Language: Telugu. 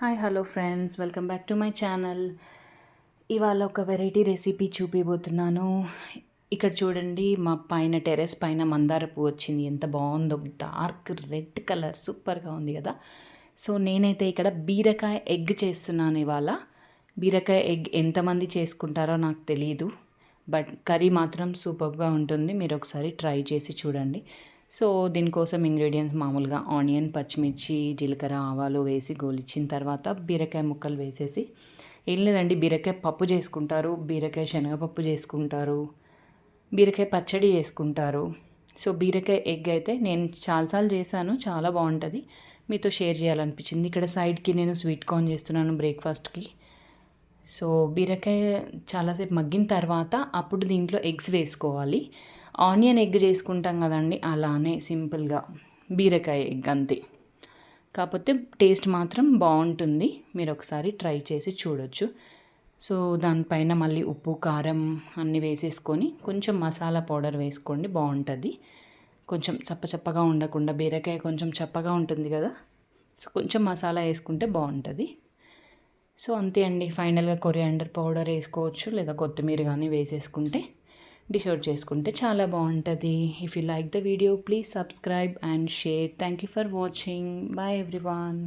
Hi hello friends. Welcome back to my channel. ఇవాళ ఒక వెరైటీ రెసిపీ చూపిపోతున్నాను ఇక్కడ చూడండి మా పైన టెరెస్ పైన మందార పువ్వు వచ్చింది. ఎంత బాగుందో డార్క్ రెడ్ కలర్ సూపర్గా ఉంది కదా. సో నేనైతే ఇక్కడ బీరకాయ ఎగ్ చేస్తున్నాను ఇవాళ. బీరకాయ ఎగ్ ఎంతమంది చేసుకుంటారో నాకు తెలియదు బట్ కర్రీ మాత్రం సూపర్గా ఉంటుంది. మీరు ఒకసారి ట్రై చేసి చూడండి. సో దీనికోసం ఇంగ్రీడియంట్స్ మామూలుగా ఆనియన్ పచ్చిమిర్చి జీలకర్ర ఆవాలు వేసి గోలిచ్చిన తర్వాత బీరకాయ ముక్కలు వేసేసి ఏం లేదండి బీరకాయ పప్పు చేసుకుంటారు బీరకాయ శనగపప్పు చేసుకుంటారు బీరకాయ పచ్చడి చేసుకుంటారు. సో బీరకాయ ఎగ్ అయితే నేను చాలాసార్లు చేశాను చాలా బాగుంటుంది. మీతో షేర్ చేయాలనిపించింది. ఇక్కడ సైడ్కి నేను స్వీట్ కార్న్ చేస్తున్నాను బ్రేక్ఫాస్ట్కి. సో బీరకాయ చాలాసేపు మగ్గిన తర్వాత అప్పుడు దీంట్లో ఎగ్స్ వేసుకోవాలి. ఆనియన్ ఎగ్ చేసుకుంటాం కదండి అలానే సింపుల్గా. బీరకాయ ఎగ్ అంతే. కాకపోతే టేస్ట్ మాత్రం బాగుంటుంది. మీరు ఒకసారి ట్రై చేసి చూడొచ్చు. సో దానిపైన మళ్ళీ ఉప్పు కారం అన్నీ వేసేసుకొని కొంచెం మసాలా పౌడర్ వేసుకోండి బాగుంటుంది. కొంచెం చప్పచప్పగా ఉండకుండా బీరకాయ కొంచెం చప్పగా ఉంటుంది కదా సో కొంచెం మసాలా వేసుకుంటే బాగుంటుంది. సో అంతే అండి. ఫైనల్గా కొరియాండర్ పౌడర్ వేసుకోవచ్చు లేదా కొత్తిమీర కానీ వేసేసుకుంటే. డిష్ అవుట్ చేసుకుంటే చాలా బాగుంటుంది. If you like the video please subscribe and share thank you for watching bye everyone